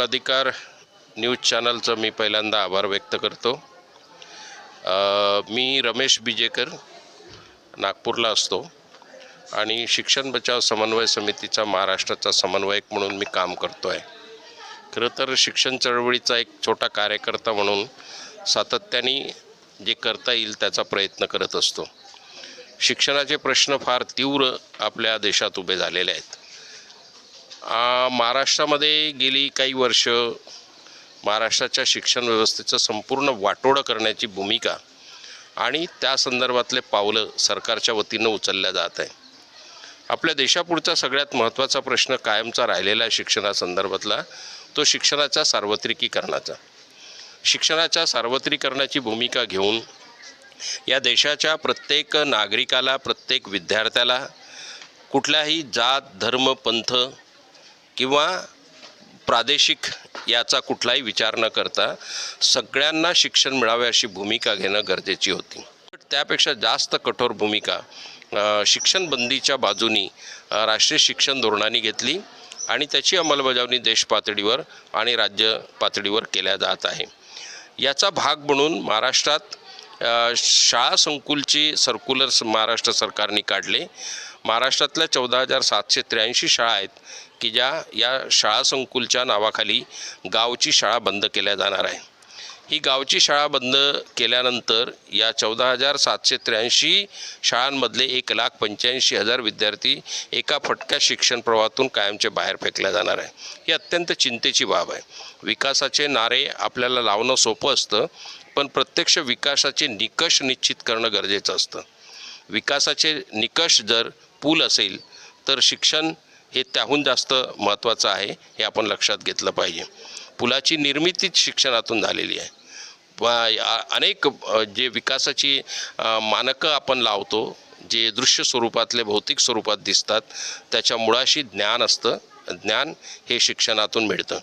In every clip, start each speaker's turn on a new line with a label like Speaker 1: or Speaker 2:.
Speaker 1: लोकाधिकार news चॅनलचं मी पहिल्यांदा आभार व्यक्त करतो. मी रमेश बिजेकर नागपूरला असतो आणि शिक्षण बचाव समन्वय समितीचा महाराष्ट्राचा समन्वयक म्हणून मी काम करतो आहे खरं तर शिक्षण चळवळीचा एक छोटा कार्यकर्ता म्हणून सातत्याने जे करता येईल त्याचा प्रयत्न करत असतो. शिक्षणाचे प्रश्न फार तीव्र आपल्या देशात उभे झालेले आहेत. महाराष्ट्रामध्ये गेली काही वर्ष महाराष्ट्राच्या शिक्षण व्यवस्थेचं संपूर्ण वाटोळं करण्याची भूमिका आणि त्या संदर्भातले पावलं सरकारच्या वतीनं उचलल्या जात आहे आपल्या देशापुढचा सगळ्यात महत्त्वाचा प्रश्न कायमचा राहिलेला आहे शिक्षणासंदर्भातला तो शिक्षणाच्या सार्वत्रिकीकरणाचा. शिक्षणाच्या सार्वत्रिकरणाची भूमिका घेऊन या देशाच्या प्रत्येक नागरिकाला प्रत्येक विद्यार्थ्याला कुठल्याही जात धर्म पंथ किंवा प्रादेशिक याचा कुठलाही विचार न करता सगळ्यांना शिक्षण मिळावे अशी भूमिका घेणं गरजेची होती. त्यापेक्षा जास्त कठोर भूमिका शिक्षण बंदीच्या बाजूनी राष्ट्रीय शिक्षण धोरणाने घेतली आणि त्याची अंमलबजावणी देश पातळीवर आणि राज्य पातळीवर केल्या जात आहे. याचा भाग म्हणून महाराष्ट्रात शाळा संकुलची सर्क्युलर्स महाराष्ट्र सरकारने काढले. महाराष्ट्रातल्या चौदा हजार सातशे त्र्याऐंशी शाळा आहेत. की ज्या या शाळा संकुलच्या नावाखाली गावची शाळा बंद केल्या जाणार आहे. ही गावची शाळा बंद केल्यानंतर या चौदा हजार सातशे त्र्याऐंशी शाळांमधले एक लाख पंच्याऐंशी हजार विद्यार्थी एका फटक्या शिक्षण प्रवाहातून कायमचे बाहेर फेकल्या जाणार आहे. ही अत्यंत चिंतेची बाब आहे. विकासाचे नारे आपल्याला लावणं सोपं असतं पण प्रत्यक्ष विकासाचे निकष निश्चित करणं गरजेचं असतं. विकासाचे निकष जर पूल असेल तर शिक्षण हे त्याहून जास्त महत्त्वाचं आहे हे आपण लक्षात घेतलं पाहिजे. पुलाची निर्मितीच शिक्षणातून झालेली आहे. अनेक जे विकासाची मानकं आपण लावतो जे दृश्य स्वरूपातले भौतिक स्वरूपात दिसतात त्याच्या मुळाशी ज्ञान असतं. ज्ञान हे शिक्षणातून मिळतं.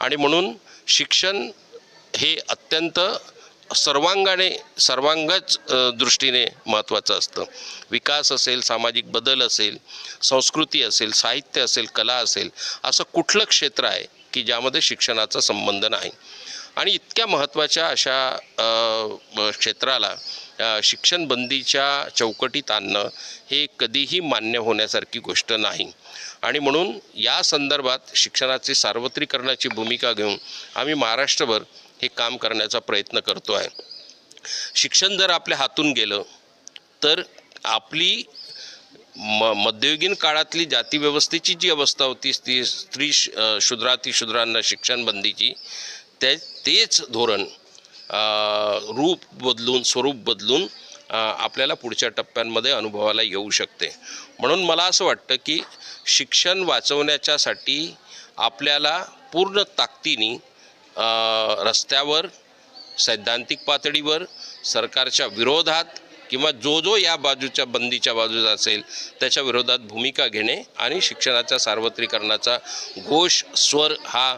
Speaker 1: आणि म्हणून शिक्षण हे अत्यंत सर्वांगाने सर्वांगच दृष्टीने महत्त्वाचं असतं. विकास असेल सामाजिक बदल असेल संस्कृती असेल साहित्य असेल कला असेल असं कुठलं क्षेत्र आहे की ज्यामध्ये शिक्षणाचा संबंध नाही? आणि इतक्या महत्त्वाच्या अशा क्षेत्राला शिक्षणबंदीच्या शिक्षण बंदीच्या चौकटीत आणणं हे कधीही मान्य होण्यासारखी गोष्ट नाही. आणि म्हणून या संदर्भात शिक्षणाची सार्वत्रिकरणाची भूमिका घेऊन आम्ही महाराष्ट्रभर हे काम करण्याचा प्रयत्न करतो आहे. शिक्षण जर आपल्या हातून गेलं तर आपली म मध्ययुगीन काळातली जातीव्यवस्थेची जी अवस्था होती ती स्त्री श- अ, शूद्रातिशूद्रांना शिक्षण बंदीची ते तेच धोरण रूप बदलून स्वरूप बदलून आपल्याला पुढच्या टप्प्यांमध्ये अनुभवाला येऊ शकते. म्हणून मला असं वाटतं की शिक्षण वाचवण्याच्यासाठी आपल्याला पूर्ण ताकदीने रस्त्यावर सैद्धांतिक पातळीवर सरकारच्या विरोधात किंवा जो जो या बाजूच्या बंदीच्या बाजूचा असेल त्याच्या विरोधात भूमिका घेणे आणि शिक्षणाच्या सार्वत्रिकरणाचा घोष स्वर हा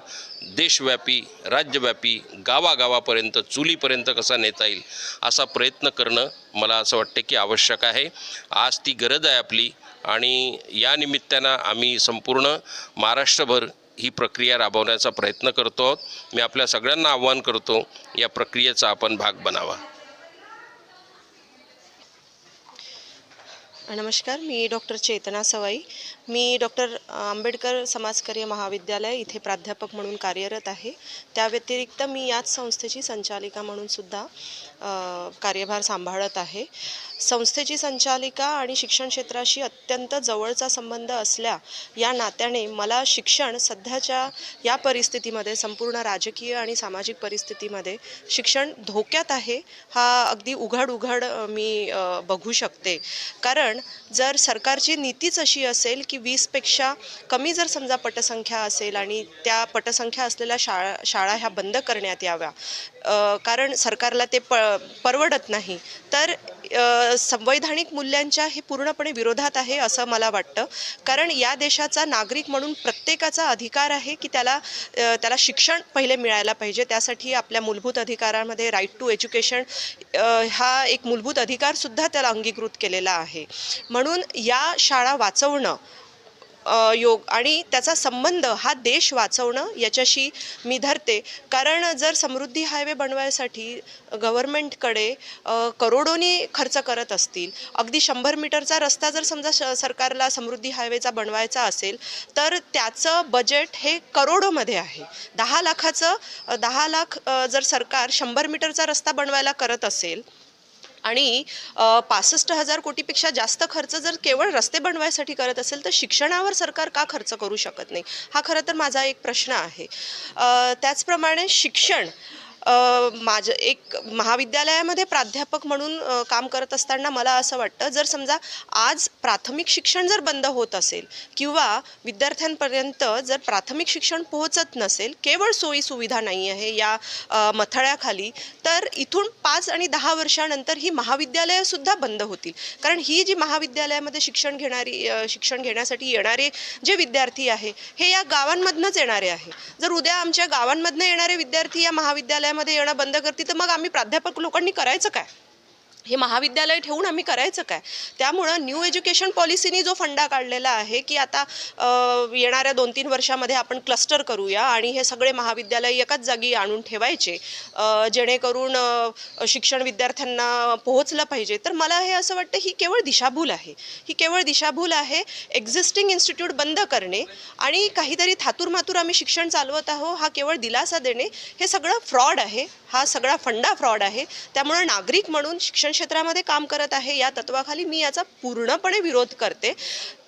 Speaker 1: देशव्यापी राज्यव्यापी गावागावापर्यंत चुलीपर्यंत कसा नेता येईल असा प्रयत्न करणं मला असं वाटतं की आवश्यक आहे. आज ती गरज आहे आपली आणि या निमित्तानं आम्ही संपूर्ण महाराष्ट्रभर ही प्रक्रिया राबवण्याचा प्रयत्न करतो आहोत. मी आपल्या सगळ्यांना आव्हान करतो या प्रक्रियेचा आपण भाग बनावा.
Speaker 2: नमस्कार मी डॉक्टर चेतना सवाई. मी डॉक्टर आंबेडकर समाजकार्य महाविद्यालय इथे प्राध्यापक म्हणून कार्यरत आहे. त्या व्यतिरिक्त मी याच संस्थेची संचालिका म्हणून सुद्धा कार्यभार सांभाळत आहे. संस्थेची संचालिका आणि शिक्षण क्षेत्राशी अत्यंत जवळचा संबंध असल्या या नात्याने मला शिक्षण सध्याच्या या परिस्थितीमध्ये संपूर्ण राजकीय आणि सामाजिक परिस्थितीमध्ये शिक्षण धोक्यात आहे हा अगदी उघड उघड मी बघू शकते. कारण जर सरकारची नीतीच अशी असेल की वीसपेक्षा कमी जर समजा पटसंख्या असेल आणि त्या पटसंख्या असलेल्या शाळा शाळा ह्या बंद करण्यात याव्या कारण सरकारला ते प परवडत नाही तर संवैधानिक मूल्यांच्या हे पूर्णपणे विरोधात आहे असं मला वाटतं. कारण या देशाचा नागरिक म्हणून प्रत्येकाचा अधिकार आहे की त्याला त्याला शिक्षण पहिले मिळायला पाहिजे. त्यासाठी आपल्या मूलभूत अधिकारांमध्ये राईट टू एज्युकेशन हा एक मूलभूत अधिकारसुद्धा त्याला अंगीकृत केलेला आहे. म्हणून या शाळा वाचवणं योग आणि त्याचा संबंध हा देश वाचवणं याच्याशी मी धरते. कारण जर समृद्धी हायवे बनवायसाठी गव्हर्मेंटकडे करोडोनी खर्च करत असतील अगदी शंभर मीटरचा रस्ता जर समजा श सरकारला समृद्धी हायवेचा बनवायचा असेल तर त्याचं बजेट हे करोडोमध्ये आहे. दहा लाखाचं दहा लाख जर सरकार शंभर मीटरचा रस्ता बनवायला करत असेल आणि पासष्ट हजार कोटीपेक्षा जास्त खर्च जर केवळ रस्ते बनवायसाठी करत असेल तर शिक्षणावर सरकार का खर्च करू शकत नाही? हा खरं तर माझा एक प्रश्न आहे. त्याचप्रमाणे शिक्षण माझं एक महाविद्यालयामध्ये प्राध्यापक म्हणून काम करत असताना मला असं वाटतं जर समजा आज प्राथमिक शिक्षण जर बंद होत असेल किंवा विद्यार्थ्यांपर्यंत जर प्राथमिक शिक्षण पोहोचत नसेल केवळ सोयी सुविधा नाही आहे या मथळ्याखाली तर इथून पाच आणि दहा वर्षानंतर ही महाविद्यालयंसुद्धा बंद होतील. कारण ही जी महाविद्यालयामध्ये शिक्षण घेणारी शिक्षण घेण्यासाठी येणारे जे विद्यार्थी आहे हे या गावांमधनंच येणारे आहे. जर उद्या आमच्या गावांमधनं येणारे विद्यार्थी या शाळेमध्ये येणं बंद करते तर मग आम्ही प्राध्यापक लोकांनी करायचं काय? हे महाविद्यालय ठेवून आम्ही करायचं काय? त्यामुळं न्यू एज्युकेशन पॉलिसीनी जो फंडा काढलेला आहे की आता येणाऱ्या दोन तीन वर्षामध्ये आपण क्लस्टर करूया आणि हे सगळे महाविद्यालय एकाच जागी आणून ठेवायचे जेणेकरून शिक्षण विद्यार्थ्यांना पोहोचलं पाहिजे. तर मला हे असं वाटतं ही केवळ दिशाभूल आहे. ही केवळ दिशाभूल आहे एक्झिस्टिंग इन्स्टिट्यूट बंद करणे आणि काहीतरी थातूरमातूर आम्ही शिक्षण चालवत आहो हा केवळ दिलासा देणे. हे सगळं फ्रॉड आहे. हा सगळा फंडा फ्रॉड आहे. त्यामुळं नागरिक म्हणून शिक्षण क्षेत्रामध्ये काम करत आहे या तत्वाखाली मी याचा पूर्णपणे विरोध करते.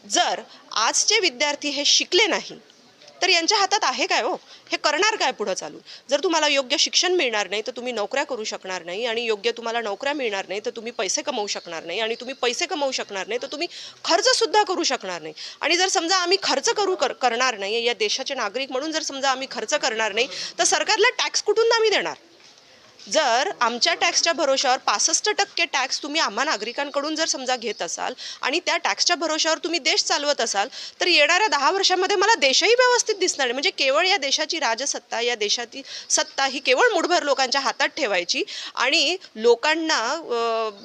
Speaker 2: जर आजचे विद्यार्थी हे शिकले नाही तर यांच्या हातात आहे काय हो? हे करणार काय पुढं चालू जर तुम्हाला योग्य शिक्षण मिळणार नाही तर तुम्ही नोकऱ्या करू शकणार नाही आणि योग्य तुम्हाला नोकऱ्या मिळणार नाही तर तुम्ही पैसे कमवू शकणार नाही आणि तुम्ही पैसे कमवू शकणार नाही तर तुम्ही खर्चसुद्धा करू शकणार नाही. आणि जर समजा आम्ही खर्च करू कर करणार नाही या देशाचे नागरिक म्हणून जर समजा आम्ही खर्च करणार नाही तर सरकारला टॅक्स कुठून आम्ही देणार? जर आमच्या टॅक्सच्या भरोशावर पासष्ट टक्के टॅक्स तुम्ही आम्हा नागरिकांकडून जर समजा घेत असाल आणि त्या टॅक्सच्या भरोशावर तुम्ही देश चालवत असाल तर येणाऱ्या दहा वर्षामध्ये मला देशही व्यवस्थित दिसणार नाही. म्हणजे केवळ या देशाची राजसत्ता या देशाची सत्ता ही केवळ मुठभर लोकांच्या हातात ठेवायची आणि लोकांना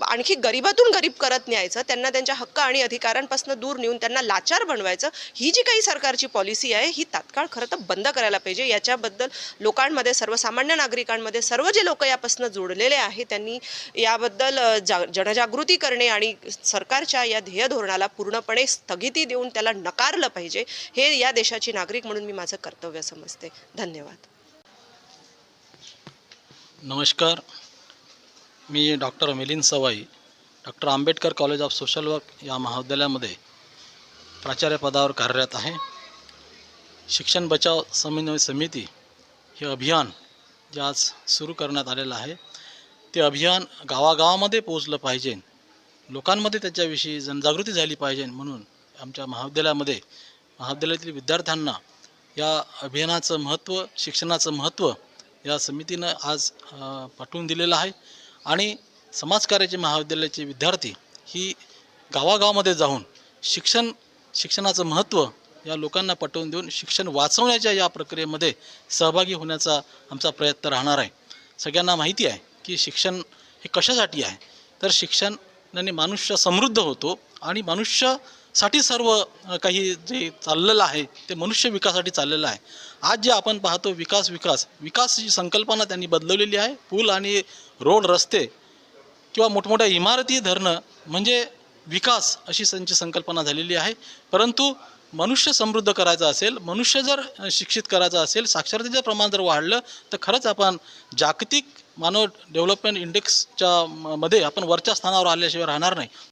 Speaker 2: आणखी गरिबातून गरीब करत न्यायचं त्यांना त्यांच्या हक्क आणि अधिकारांपासून दूर नेऊन त्यांना लाचार बनवायचं ही जी काही सरकारची पॉलिसी आहे ही तात्काळ खरं तर बंद करायला पाहिजे. याच्याबद्दल लोकांमध्ये सर्वसामान्य नागरिकांमध्ये सर्व जे लोक यापासून जोडलेले आहे. त्यांनी याबद्दल जा जनजागृती करणे आणि सरकारच्या या ध्येय धोरणाला पूर्णपणे स्थगिती देऊन त्याला नकारलं पाहिजे हे या देशाची नागरिक म्हणून मी माझं कर्तव्य समजते. धन्यवाद.
Speaker 3: नमस्कार. मी doctor Milind Sawai doctor Ambedkar college of social work या महाविद्यालयामध्ये प्राचार्य पदावर कार्यरत आहे. शिक्षण बचाव समन्वय समिती हे अभियान जे आज सुरू करण्यात आलेलं आहे ते अभियान गावागावामध्ये पोहोचलं पाहिजे. लोकांमध्ये त्याच्याविषयी जनजागृती झाली पाहिजे म्हणून आमच्या महाविद्यालयामध्ये महाविद्यालयातील विद्यार्थ्यांना या अभियानाचं महत्त्व शिक्षणाचं महत्त्व या समितीनं आज पाठवून दिलेलं आहे. आणि समाजकार्याचे महाविद्यालयाचे विद्यार्थी ही गावागावामध्ये जाऊन शिक्षण शिक्षणाचं महत्त्व या लोकांना पटवून देऊन शिक्षण वाचवण्याच्या या प्रक्रियेमध्ये सहभागी होण्याचा आमचा प्रयत्न राहणार आहे. सगळ्यांना माहिती आहे की शिक्षण हे कशासाठी आहे? तर शिक्षणाने मनुष्य समृद्ध होतो आणि मनुष्यासाठी सर्व काही जे चाललेलं आहे ते मनुष्य विकासासाठी चाललेलं आहे. आज जे आपण पाहतो विकास विकास विकास ही संकल्पना त्यांनी बदलवलेली आहे. पूल आणि रोड रस्ते किंवा मोठमोठ्या इमारती धरणं म्हणजे विकास अशी त्यांची संकल्पना झालेली आहे. परंतु मनुष्य समृद्ध करायचं असेल मनुष्य जर शिक्षित करायचं असेल साक्षरतेचं प्रमाण जर वाढलं तर खरंच आपण जागतिक मानव डेव्हलपमेंट इंडेक्सच्या मध्ये आपण वरच्या स्थानावर आल्याशिवाय राहणार नाही.